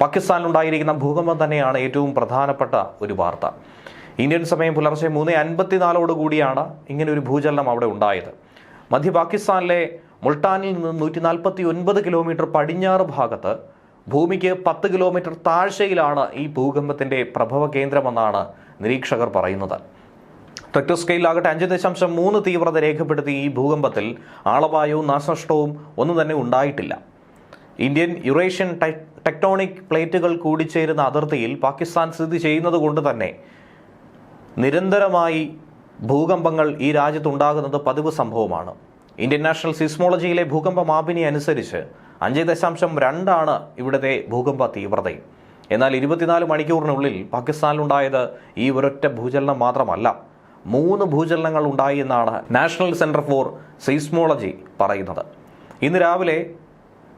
പാകിസ്ഥാനിലുണ്ടായിരിക്കുന്ന ഭൂകമ്പം തന്നെയാണ് ഏറ്റവും പ്രധാനപ്പെട്ട ഒരു വാർത്ത. ഇന്ത്യൻ സമയം പുലർച്ചെ മൂന്ന് അൻപത്തിനാലോട് കൂടിയാണ് ഇങ്ങനെ ഒരു ഭൂചലനം അവിടെ ഉണ്ടായത്. മധ്യ പാകിസ്ഥാനിലെ മുൾട്ടാനിൽ നിന്ന് നൂറ്റി നാൽപ്പത്തി ഒൻപത് കിലോമീറ്റർ പടിഞ്ഞാറ് ഭാഗത്ത് ഭൂമിക്ക് പത്ത് കിലോമീറ്റർ താഴ്ചയിലാണ് ഈ ഭൂകമ്പത്തിന്റെ പ്രഭവ കേന്ദ്രമെന്നാണ് നിരീക്ഷകർ പറയുന്നത്. റിക്ടർ സ്കെയിലാകട്ടെ അഞ്ച് ദശാംശം മൂന്ന് തീവ്രത രേഖപ്പെടുത്തി ഈ ഭൂകമ്പത്തിൽ ആളപായവും നാശനഷ്ടവും ഒന്നും തന്നെ ഉണ്ടായിട്ടില്ല. ഇന്ത്യൻ യുറേഷ്യൻ ടെക്ടോണിക് പ്ലേറ്റുകൾ കൂടിച്ചേരുന്ന അതിർത്തിയിൽ പാകിസ്ഥാൻ സ്ഥിതി ചെയ്യുന്നത് കൊണ്ട് തന്നെ നിരന്തരമായി ഭൂകമ്പങ്ങൾ ഈ രാജ്യത്തുണ്ടാകുന്നത് പതിവ് സംഭവമാണ്. ഇന്ത്യൻ നാഷണൽ സിസ്മോളജിയിലെ ഭൂകമ്പ മാപിനി അനുസരിച്ച് അഞ്ച് ദശാംശം രണ്ടാണ് ഇവിടുത്തെ ഭൂകമ്പ തീവ്രതയും. എന്നാൽ ഇരുപത്തിനാല് മണിക്കൂറിനുള്ളിൽ പാകിസ്ഥാനിലുണ്ടായത് ഈ ഒരൊറ്റ ഭൂചലനം മാത്രമല്ല മൂന്ന് ഭൂചലനങ്ങൾ ഉണ്ടായി എന്നാണ് നാഷണൽ സെന്റർ ഫോർ സിസ്മോളജി പറയുന്നത്. ഇന്ന് രാവിലെ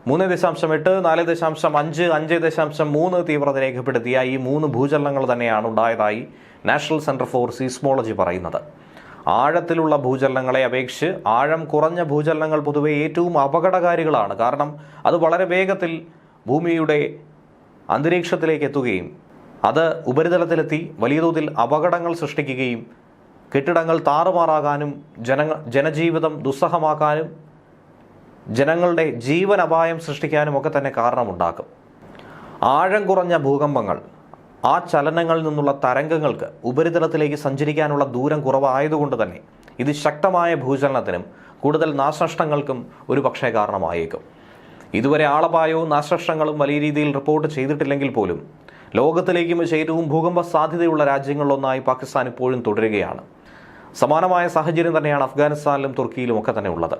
മൂന്ന് ദശാംശം എട്ട് നാല് ദശാംശം അഞ്ച് അഞ്ച് ദശാംശം മൂന്ന് തീവ്രത രേഖപ്പെടുത്തിയ ഈ മൂന്ന് ഭൂചലനങ്ങൾ തന്നെയാണ് ഉണ്ടായതായി നാഷണൽ സെന്റർ ഫോർ സീസ്മോളജി പറയുന്നത്. ആഴത്തിലുള്ള ഭൂചലനങ്ങളെ അപേക്ഷിച്ച് ആഴം കുറഞ്ഞ ഭൂചലനങ്ങൾ പൊതുവെ ഏറ്റവും അപകടകാരികളാണ്. കാരണം അത് വളരെ വേഗത്തിൽ ഭൂമിയുടെ അന്തരീക്ഷത്തിലേക്ക് എത്തുകയും അത് ഉപരിതലത്തിലെത്തി വലിയ തോതിൽ അപകടങ്ങൾ സൃഷ്ടിക്കുകയും കെട്ടിടങ്ങൾ താറുമാറാകാനും ജന ജനജീവിതം ദുസ്സഹമാക്കാനും ജനങ്ങളുടെ ജീവൻ അപായം സൃഷ്ടിക്കാനും ഒക്കെ തന്നെ കാരണമുണ്ടാക്കും. ആഴം കുറഞ്ഞ ഭൂകമ്പങ്ങൾ ആ ചലനങ്ങളിൽ നിന്നുള്ള തരംഗങ്ങൾക്ക് ഉപരിതലത്തിലേക്ക് സഞ്ചരിക്കാനുള്ള ദൂരം കുറവായതുകൊണ്ട് തന്നെ ഇത് ശക്തമായ ഭൂചലനത്തിനും കൂടുതൽ നാശനഷ്ടങ്ങൾക്കും ഒരു പക്ഷേ കാരണമായേക്കും. ഇതുവരെ ആളപായവും നാശനഷ്ടങ്ങളും വലിയ രീതിയിൽ റിപ്പോർട്ട് ചെയ്തിട്ടില്ലെങ്കിൽ പോലും ലോകത്തിലേക്കും ഏറ്റവും ഭൂകമ്പ സാധ്യതയുള്ള രാജ്യങ്ങളിലൊന്നായി പാകിസ്ഥാൻ ഇപ്പോഴും തുടരുകയാണ്. സമാനമായ സാഹചര്യം തന്നെയാണ് അഫ്ഗാനിസ്ഥാനിലും തുർക്കിയിലും ഒക്കെ തന്നെ ഉള്ളത്.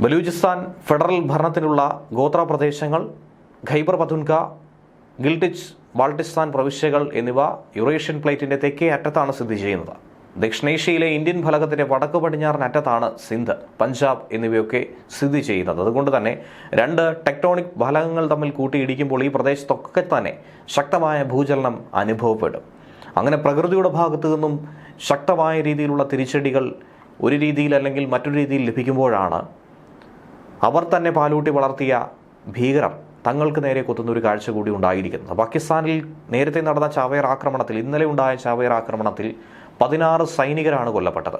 ബലൂചിസ്ഥാൻ ഫെഡറൽ ഭരണത്തിനുള്ള ഗോത്ര പ്രദേശങ്ങൾ ഖൈബർ പതുൻക ഗിൽട്ടിച്ച് ബാൾട്ടിസ്ഥാൻ പ്രവിശ്യകൾ എന്നിവ യുറേഷ്യൻ പ്ലേറ്റിന്റെ തെക്കേ അറ്റത്താണ് സ്ഥിതി ചെയ്യുന്നത്. ദക്ഷിണേഷ്യയിലെ ഇന്ത്യൻ ഫലകത്തിന്റെ വടക്ക് പടിഞ്ഞാറൻ അറ്റത്താണ് സിന്ധ് പഞ്ചാബ് എന്നിവയൊക്കെ സ്ഥിതി ചെയ്യുന്നത്. അതുകൊണ്ട് തന്നെ രണ്ട് ടെക്ടോണിക് ഫലകങ്ങൾ തമ്മിൽ കൂട്ടിയിടിക്കുമ്പോൾ ഈ പ്രദേശത്തൊക്കെ തന്നെ ശക്തമായ ഭൂചലനം അനുഭവപ്പെടും. അങ്ങനെ പ്രകൃതിയുടെ ഭാഗത്തു നിന്നും ശക്തമായ രീതിയിലുള്ള തിരിച്ചടികൾ ഒരു രീതിയിൽ അല്ലെങ്കിൽ മറ്റൊരു രീതിയിൽ ലഭിക്കുമ്പോഴാണ് അവർ തന്നെ പാലൂട്ടി വളർത്തിയ ഭീകരർ തങ്ങൾക്ക് നേരെ കൊത്തുന്ന ഒരു കാഴ്ച കൂടി ഉണ്ടായിരിക്കുന്നത്. പാകിസ്ഥാനിൽ നേരത്തെ നടന്ന ചാവേർ ആക്രമണത്തിൽ ഇന്നലെ ഉണ്ടായ ചാവേർ ആക്രമണത്തിൽ പതിനാറ് സൈനികരാണ് കൊല്ലപ്പെട്ടത്.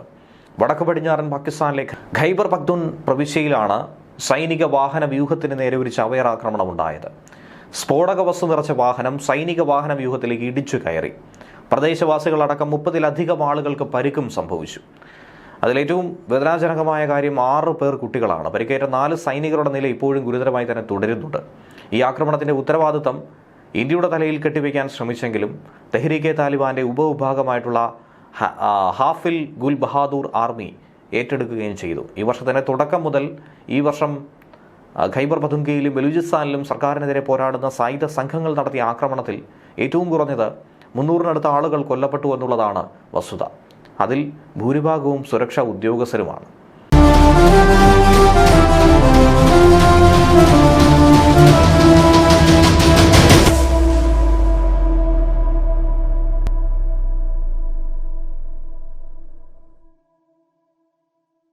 വടക്ക് പടിഞ്ഞാറൻ പാകിസ്ഥാനിലെ ഖൈബർ പക്തുൻ പ്രവിശ്യയിലാണ് സൈനിക വാഹന വ്യൂഹത്തിന് നേരെ ഒരു ചാവേർ ആക്രമണം ഉണ്ടായത്. സ്ഫോടക വസ്തു നിറച്ച വാഹനം സൈനിക വാഹന വ്യൂഹത്തിലേക്ക് ഇടിച്ചു കയറി. പ്രദേശവാസികളടക്കം മുപ്പതിലധികം ആളുകൾക്ക് പരിക്കും സംഭവിച്ചു. അതിലേറ്റവും വേദനാജനകമായ കാര്യം ആറ് പേർ കുട്ടികളാണ്. പരിക്കേറ്റ നാല് സൈനികരുടെ നില ഇപ്പോഴും ഗുരുതരമായി തന്നെ തുടരുന്നുണ്ട്. ഈ ആക്രമണത്തിന്റെ ഉത്തരവാദിത്തം ഇന്ത്യയുടെ തലയിൽ കെട്ടിവെക്കാൻ ശ്രമിച്ചെങ്കിലും തെഹ്രീക്കെ താലിബാന്റെ ഉപവിഭാഗമായിട്ടുള്ള ഹാഫിൽ ഗുൽ ബഹാദൂർ ആർമി ഏറ്റെടുക്കുകയും ചെയ്തു. ഈ വർഷത്തിന്റെ തുടക്കം മുതൽ ഈ വർഷം ഖൈബർ പതുങ്കയിലും ബലൂചിസ്ഥാനിലും സർക്കാരിനെതിരെ പോരാടുന്ന സായുധ സംഘങ്ങൾ നടത്തിയ ആക്രമണത്തിൽ ഏറ്റവും കുറഞ്ഞത് മുന്നൂറിനടുത്ത ആളുകൾ കൊല്ലപ്പെട്ടു എന്നുള്ളതാണ് വസ്തുത. അതിൽ ഭൂരിഭാഗവും സുരക്ഷാ ഉദ്യോഗസ്ഥരുമാണ്.